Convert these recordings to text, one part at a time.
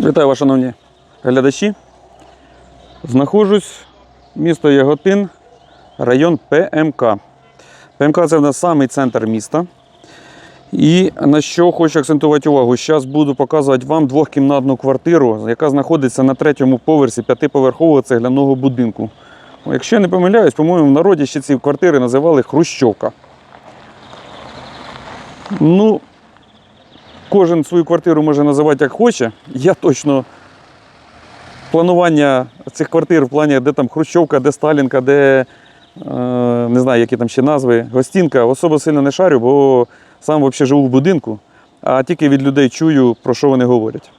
Вітаю вас, шановні глядачі. Знаходжусь місто Яготин, район ПМК. ПМК це в нас самий центр міста. І на що хочу акцентувати увагу, зараз буду показувати вам двохкімнатну квартиру, яка знаходиться на третьому поверсі п'ятиповерхового цегляного будинку. Якщо я не помиляюсь, по-моєму, в народі ще ці квартири називали Хрущовка. Ну, кожен свою квартиру може називати як хоче. Я точно планування цих квартир в плані, де там Хрущовка, де Сталінка, де е, не знаю, які там ще назви, гостінка, особо сильно не шарю, бо сам взагалі живу в будинку, а тільки від людей чую, про що вони говорять.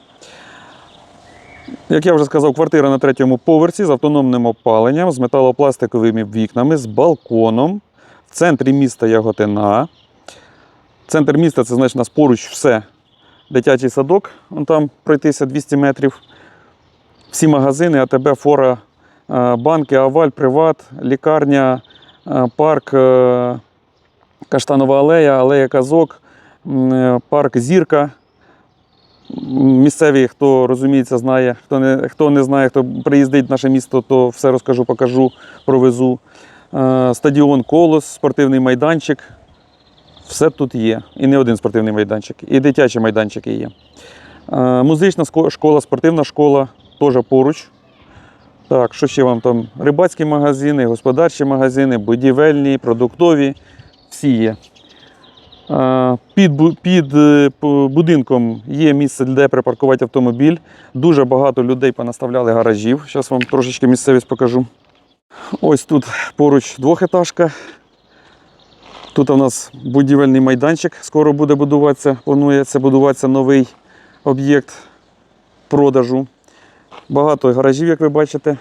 Як я вже сказав, квартира на третьому поверсі з автономним опаленням, з металопластиковими вікнами, з балконом в центрі міста Яготина. Центр міста це значить у нас поруч все. Дитячий садок, вон там пройтися 200 метрів. Всі магазини, АТБ, Фора, е, банки, Аваль, Приват, лікарня, е, парк е, Каштанова алея, алея Казок, парк Зірка. Місцеві, хто розуміється, знає, хто не, хто не знає, хто приїздить в наше місто, то все розкажу, покажу, провезу. Стадіон Колос, спортивний майданчик. Все тут є. І не один спортивний майданчик, і дитячі майданчики є. Е, Музична школа, спортивна школа теж поруч. Так, що ще вам там? Рибацькі магазини, господарчі магазини, будівельні, продуктові, всі є. Е, Під, під е, будинком є місце, де припаркувати автомобіль. Дуже багато людей понаставляли гаражів. Зараз вам трошечки місцевість покажу. Ось тут поруч двохетажка. Тут у нас будівельний майданчик, скоро буде будуватися, планується будуватися новий об'єкт продажу. Багато гаражів, як ви бачите.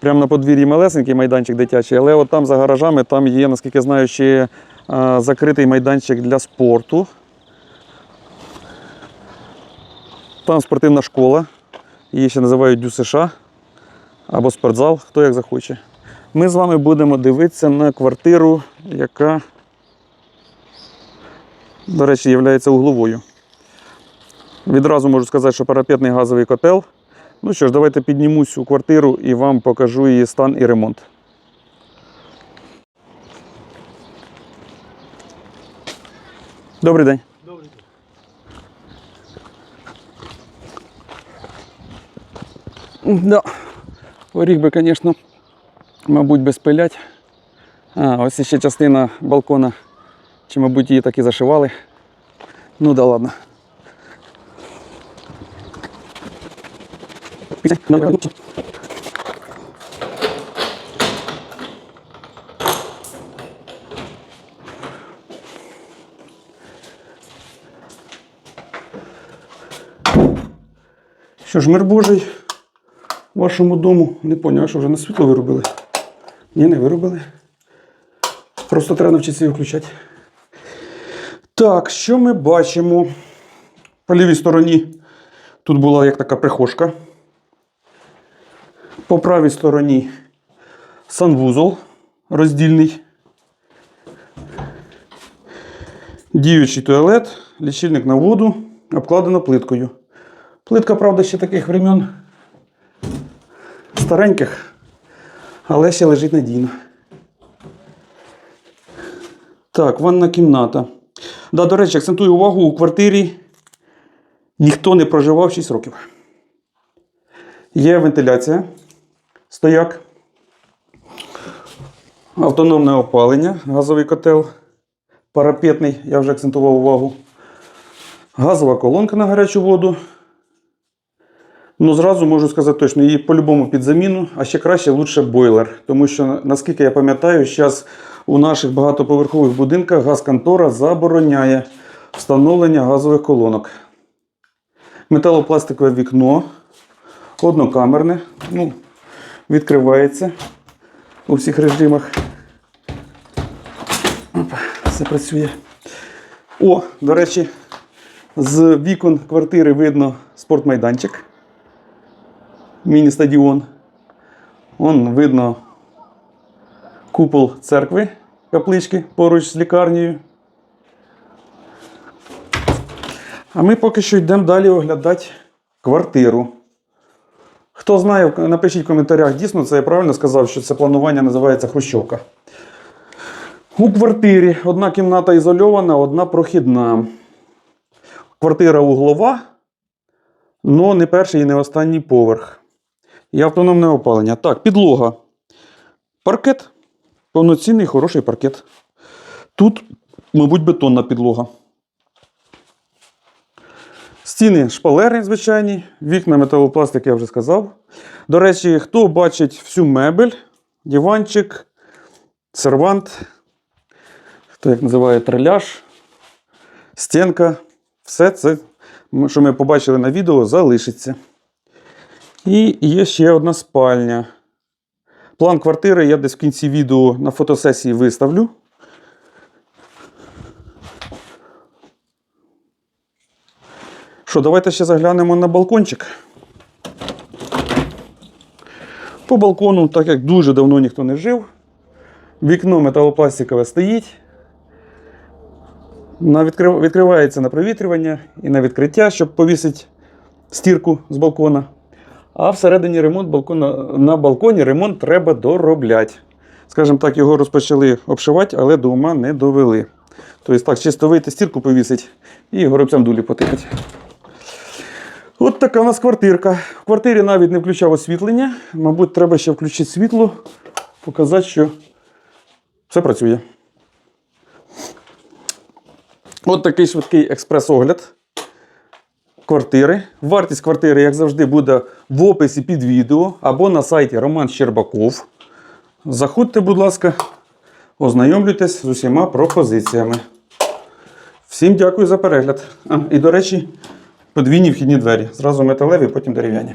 Прямо на подвір'ї малесенький майданчик дитячий, але от там за гаражами там є, наскільки знаю, ще закритий майданчик для спорту. Там спортивна школа, її ще називають ДЮСШ або спортзал, хто як захоче. Ми з вами будемо дивитися на квартиру, яка, до речі, є угловою. Відразу можу сказати, що парапетний газовий котел. Ну що ж, давайте піднімусь у квартиру і вам покажу її стан і ремонт. Добрий день. Да. Оріг би, звісно, мабуть, би спилять. А, ось ще частина балкона. Чи, мабуть, її так і зашивали. Ну да ладно. Що ж, мир Божий вашому дому. Не поняв, що вже на світло виробили. Ні, не виробили. Просто треба навчитися його включати. Так, що ми бачимо? По лівій стороні тут була як така прихожка. По правій стороні санвузол роздільний. Діючий туалет, лічильник на воду, обкладено плиткою. Плитка, правда, ще таких времен стареньких, але ще лежить надійно. Так, ванна кімната. Да, до речі, акцентую увагу, у квартирі ніхто не проживав 6 років. Є вентиляція, стояк, автономне опалення, газовий котел, парапетний, я вже акцентував увагу. Газова колонка на гарячу воду. Ну, зразу можу сказати точно, її по-любому під заміну, а ще краще лучше бойлер. Тому що, наскільки я пам'ятаю, зараз у наших багатоповерхових будинках газконтора забороняє встановлення газових колонок. Металопластикове вікно, однокамерне, ну, відкривається у всіх режимах. Все працює. О, до речі, з вікон квартири видно спортмайданчик міні-стадіон. Вон видно купол церкви, каплички поруч з лікарнею. А ми поки що йдемо далі оглядати квартиру. Хто знає, напишіть в коментарях, дійсно це я правильно сказав, що це планування називається Хрущовка. У квартирі одна кімната ізольована, одна прохідна. Квартира углова, але не перший і не останній поверх. І автономне опалення. Так, підлога. Паркет. Повноцінний хороший паркет. Тут, мабуть, бетонна підлога. Стіни шпалери звичайні, вікна металопластик, я вже сказав. До речі, хто бачить всю мебель, диванчик, сервант, хто як називає треляж, стінка, все це, що ми побачили на відео, залишиться. І є ще одна спальня. План квартири я десь в кінці відео на фотосесії виставлю. Що, давайте ще заглянемо на балкончик. По балкону, так як дуже давно ніхто не жив, вікно металопластикове стоїть. Відкривається на провітрювання і на відкриття, щоб повісити стірку з балкона. А всередині ремонт балкона, на балконі ремонт треба доробляти. Скажімо так, його розпочали обшивати, але до ума не довели. Тобто так, чисто вийти, стірку повісить і горобцям дулі потикати. От така у нас квартирка. В квартирі навіть не включав освітлення. Мабуть, треба ще включити світло, показати, що все працює. От такий швидкий експрес-огляд квартири. Вартість квартири, як завжди, буде в описі під відео або на сайті Роман Щербаков. Заходьте, будь ласка, ознайомлюйтесь з усіма пропозиціями. Всім дякую за перегляд. А, і, до речі, подвійні вхідні двері. Зразу металеві, потім дерев'яні.